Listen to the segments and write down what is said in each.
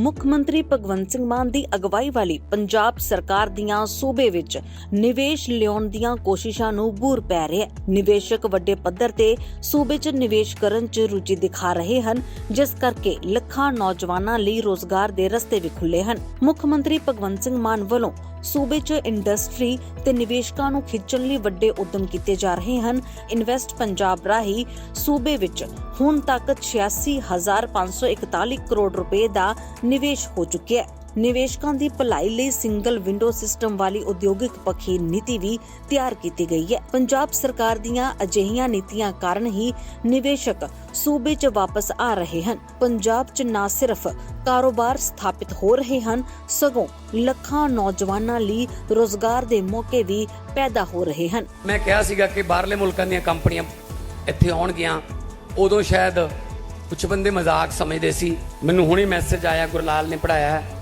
ਮੁੱਖ ਮੰਤਰੀ ਭਗਵੰਤ ਸਿੰਘ ਮਾਨ ਦੀ ਅਗਵਾਈ ਵਾਲੀ ਪੰਜਾਬ ਸਰਕਾਰ ਦੀਆਂ ਸੂਬੇ ਵਿੱਚ ਨਿਵੇਸ਼ ਲਿਆਉਣ ਦੀਆਂ ਕੋਸ਼ਿਸ਼ਾਂ ਨੂੰ ਬੂਰ ਪੈ ਰਿਹਾ ਹੈ। ਨਿਵੇਸ਼ਕ ਵੱਡੇ ਪੱਧਰ ਤੇ ਸੂਬੇ 'ਚ ਨਿਵੇਸ਼ ਕਰਨ 'ਚ ਰੁਚੀ ਦਿਖਾ ਰਹੇ ਹਨ, ਜਿਸ ਕਰਕੇ ਲੱਖਾਂ ਨੌਜਵਾਨਾਂ ਲਈ ਰੋਜ਼ਗਾਰ ਦੇ ਰਸਤੇ ਵੀ ਖੁੱਲੇ ਹਨ। ਮੁੱਖ ਮੰਤਰੀ ਭਗਵੰਤ ਸਿੰਘ ਮਾਨ ਵੱਲੋਂ ਸੂਬੇ 'ਚ ਇੰਡਸਟਰੀ ਤੇ ਨਿਵੇਸ਼ਕਾਂ ਨੂੰ ਖਿੱਚਣ ਲਈ ਵੱਡੇ ਉਦਮ ਕੀਤੇ ਜਾ ਰਹੇ ਹਨ। ਇਨਵੈਸਟ ਪੰਜਾਬ ਰਾਹੀਂ ਸੂਬੇ ਵਿੱਚ ਹੁਣ ਤੱਕ 86541 ਕਰੋੜ ਰੁਪਏ ਦਾ ਨਿਵੇਸ਼ ਹੋ ਚੁੱਕਿਆ ਹੈ। ਨਿਵੇਸ਼ਕਾਂ ਦੀ ਭਲਾਈ ਲਈ ਸਿੰਗਲ ਵਿੰਡੋ ਸਿਸਟਮ ਵਾਲੀ ਉਦਯੋਗਿਕ ਪੱਖੀ ਨੀਤੀ ਵੀ ਤਿਆਰ ਕੀਤੀ ਗਈ ਹੈ। ਪੰਜਾਬ ਸਰਕਾਰ ਦੀਆਂ ਅਜਿਹੀਆਂ ਨੀਤੀਆਂ ਕਾਰਨ ਹੀ ਨਿਵੇਸ਼ਕ ਸੂਬੇ 'ਚ ਵਾਪਸ ਆ ਰਹੇ ਹਨ। ਪੰਜਾਬ 'ਚ ਨਾ ਸਿਰਫ ਕਾਰੋਬਾਰ ਸਥਾਪਿਤ ਹੋ ਰਹੇ ਹਨ, ਸਗੋਂ ਲੱਖਾਂ ਨੌਜਵਾਨਾਂ ਲਈ ਰੋਜ਼ਗਾਰ ਦੇ ਮੌਕੇ ਵੀ ਪੈਦਾ ਹੋ ਰਹੇ ਹਨ। ਮੈਂ ਕਿਹਾ ਸੀਗਾ ਕਿ ਬਾਹਰਲੇ ਮੁਲਕਾਂ ਦੀਆਂ ਕੰਪਨੀਆਂ ਇੱਥੇ ਆਉਣਗੀਆਂ, ਉਦੋਂ ਸ਼ਾਇਦ ਕੁਝ ਬੰਦੇ ਮਜ਼ਾਕ ਸਮਝਦੇ ਸੀ। ਮੈਨੂੰ ਹੁਣੇ ਮੈਸੇਜ ਆਇਆ, ਗੁਰਲਾਲ ਨੇ ਪੜਾਇਆ ਹੈ।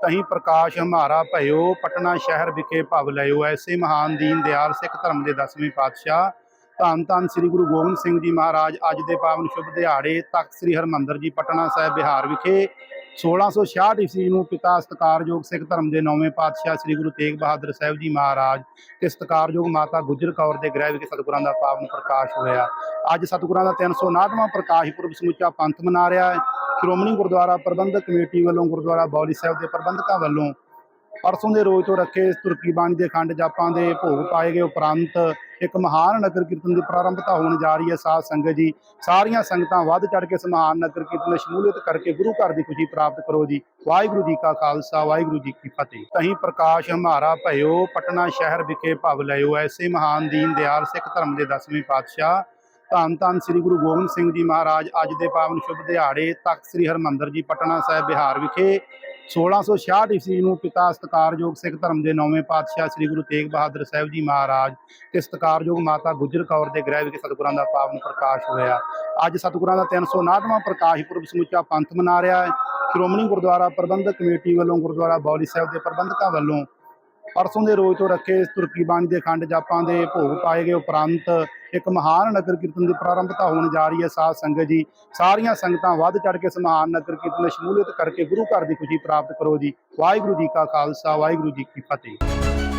ਤਹੀਂ ਪ੍ਰਕਾਸ਼ ਹਮਾਰਾ ਭਇਓ, ਪਟਨਾ ਸ਼ਹਿਰ ਵਿਖੇ ਭਵ ਲਇਓ। ਐਸੇ ਮਹਾਨ ਦੀਨ ਦਿਆਲ ਸਿੱਖ ਧਰਮ ਦੇ 10ਵੇਂ ਪਾਤਸ਼ਾਹ, ਧੰਨ ਧੰਨ ਸ੍ਰੀ ਗੁਰੂ ਗੋਬਿੰਦ ਸਿੰਘ ਜੀ ਮਹਾਰਾਜ, ਅੱਜ ਦੇ ਪਾਵਨ ਸ਼ੁਭ ਦਿਹਾੜੇ ਤਖਤ ਸ੍ਰੀ ਹਰਮੰਦਰ ਜੀ, ਪਟਨਾ ਸਾਹਿਬ ਬਿਹਾਰ ਵਿਖੇ। 1666 ਈਸਵੀ ਨੂੰ ਪਿਤਾ ਸਤਕਾਰਯੋਗ ਸਿੱਖ ਧਰਮ ਦੇ ਨੌਵੇਂ ਪਾਤਸ਼ਾਹ ਸ੍ਰੀ ਗੁਰੂ ਤੇਗ ਬਹਾਦਰ ਸਾਹਿਬ ਜੀ ਮਹਾਰਾਜ ਤੇ ਸਤਕਾਰਯੋਗ ਮਾਤਾ ਗੁਜਰ ਕੌਰ ਦੇ ਗ੍ਰਹਿ ਵਿਖੇ ਸਤਿਗੁਰਾਂ ਦਾ ਪਾਵਨ ਪ੍ਰਕਾਸ਼ ਹੋਇਆ। ਅੱਜ ਸਤਿਗੁਰਾਂ ਦਾ 359ਵਾਂ ਪ੍ਰਕਾਸ਼ ਪੁਰਬ ਸਮੁੱਚਾ ਪੰਥ ਮਨਾ ਰਿਹਾ ਹੈ। ਸ਼੍ਰੋਮਣੀ ਗੁਰਦੁਆਰਾ ਪ੍ਰਬੰਧਕ ਕਮੇਟੀ ਵੱਲੋਂ ਗੁਰਦੁਆਰਾ ਬੌਲੀ ਸਾਹਿਬ ਦੇ ਪ੍ਰਬੰਧਕਾਂ ਵੱਲੋਂ ਪਰਸੋਂ ਦੇ ਰੋਜ਼ ਤੋਂ ਰੱਖੇ ਤੁਰਕੀ ਬਾਣੀ ਦੇ ਖੰਡ ਜਾਪਾਂ ਦੇ ਭੋਗ ਪਾਏ ਗਏ ਉਪਰੰਤ ਇੱਕ ਮਹਾਨ ਨਗਰ ਕੀਰਤਨ ਦੀ ਪ੍ਰਾਰੰਭਤਾ ਹੋਣ ਜਾ ਰਹੀ ਹੈ। ਸਾਧ ਸੰਗਤ ਜੀ, ਸਾਰੀਆਂ ਸੰਗਤਾਂ ਵੱਧ ਚੜ ਕੇ ਇਸ ਮਹਾਨ ਨਗਰ ਕੀਰਤਨ ਵਿੱਚ ਸ਼ਮੂਲੀਅਤ ਕਰਕੇ ਗੁਰੂ ਘਰ ਦੀ ਖੁਸ਼ੀ ਪ੍ਰਾਪਤ ਕਰੋ ਜੀ। ਵਾਹਿਗੁਰੂ ਜੀ ਕਾ ਖਾਲਸਾ, ਵਾਹਿਗੁਰੂ ਜੀ ਕੀ ਫਤਿਹ। ਤਹੀਂ ਪ੍ਰਕਾਸ਼ ਹਮਾਰਾ ਭਇਓ, ਪਟਨਾ ਸ਼ਹਿਰ ਵਿਖੇ ਭਵ ਲਿਓ ਐਸੇ ਮਹਾਨ ਦੀਨ ਦਿਆਲ ਸਿੱਖ ਧਰਮ ਦੇ 10ਵੇਂ ਪਾਤਸ਼ਾਹ ਧੰਨ ਧੰਨ ਸ੍ਰੀ ਗੁਰੂ ਗੋਬਿੰਦ ਸਿੰਘ ਜੀ ਮਹਾਰਾਜ, ਅੱਜ ਦੇ ਪਾਵਨ ਸ਼ੁਭ ਦਿਹਾੜੇ ਤਖਤ ਸ੍ਰੀ ਹਰਮੰਦਰ ਜੀ, ਪਟਨਾ ਸਾਹਿਬ ਬਿਹਾਰ ਵਿਖੇ 1666 ਈਸਵੀ ਨੂੰ ਪਿਤਾ ਸਤਕਾਰਯੋਗ ਸਿੱਖ ਧਰਮ ਦੇ ਨੌਵੇਂ ਪਾਤਸ਼ਾਹ ਸ੍ਰੀ ਗੁਰੂ ਤੇਗ ਬਹਾਦਰ ਸਾਹਿਬ ਜੀ ਮਹਾਰਾਜ ਤੇ ਸਤਕਾਰਯੋਗ ਮਾਤਾ ਗੁਜਰ ਕੌਰ ਦੇ ਗ੍ਰਹਿ ਵਿਖੇ ਸਤਿਗੁਰਾਂ ਦਾ ਪਾਵਨ ਪ੍ਰਕਾਸ਼ ਹੋਇਆ। ਅੱਜ ਸਤਿਗੁਰਾਂ ਦਾ 359ਵਾਂ ਪ੍ਰਕਾਸ਼ ਪੁਰਬ ਸਮੁੱਚਾ ਪੰਥ ਮਨਾ ਰਿਹਾ ਹੈ। ਸ਼੍ਰੋਮਣੀ ਗੁਰਦੁਆਰਾ ਪ੍ਰਬੰਧਕ ਕਮੇਟੀ ਵੱਲੋਂ ਗੁਰਦੁਆਰਾ ਬੌਲੀ ਸਾਹਿਬ ਦੇ ਪ੍ਰਬੰਧਕਾਂ ਵੱਲੋਂ ਪਰਸੋਂ ਦੇ ਰੋਜ਼ ਤੋਂ ਰੱਖੇ ਤੁਰਕੀ ਬਾਣੀ ਦੇ ਖੰਡ ਜਾਪਾਂ ਦੇ ਭੋਗ ਪਾਏ ਗਏ ਉਪਰੰਤ ਇੱਕ ਮਹਾਨ ਨਗਰ ਕੀਰਤਨ ਦੀ ਪ੍ਰਾਰੰਭਤਾ ਹੋਣ ਜਾ ਰਹੀ ਹੈ ਸਾਧ ਸੰਗਤ ਜੀ। ਸਾਰੀਆਂ ਸੰਗਤਾਂ ਵੱਧ ਚੜ ਕੇ ਇਸ ਮਹਾਨ ਨਗਰ ਕੀਰਤਨ ਵਿੱਚ ਸ਼ਮੂਲੀਅਤ ਕਰਕੇ ਗੁਰੂ ਘਰ ਦੀ ਖੁਸ਼ੀ ਪ੍ਰਾਪਤ ਕਰੋ ਜੀ। ਵਾਹਿਗੁਰੂ ਜੀ ਕਾ ਖਾਲਸਾ, ਵਾਹਿਗੁਰੂ ਜੀ ਕੀ ਫਤਿਹ।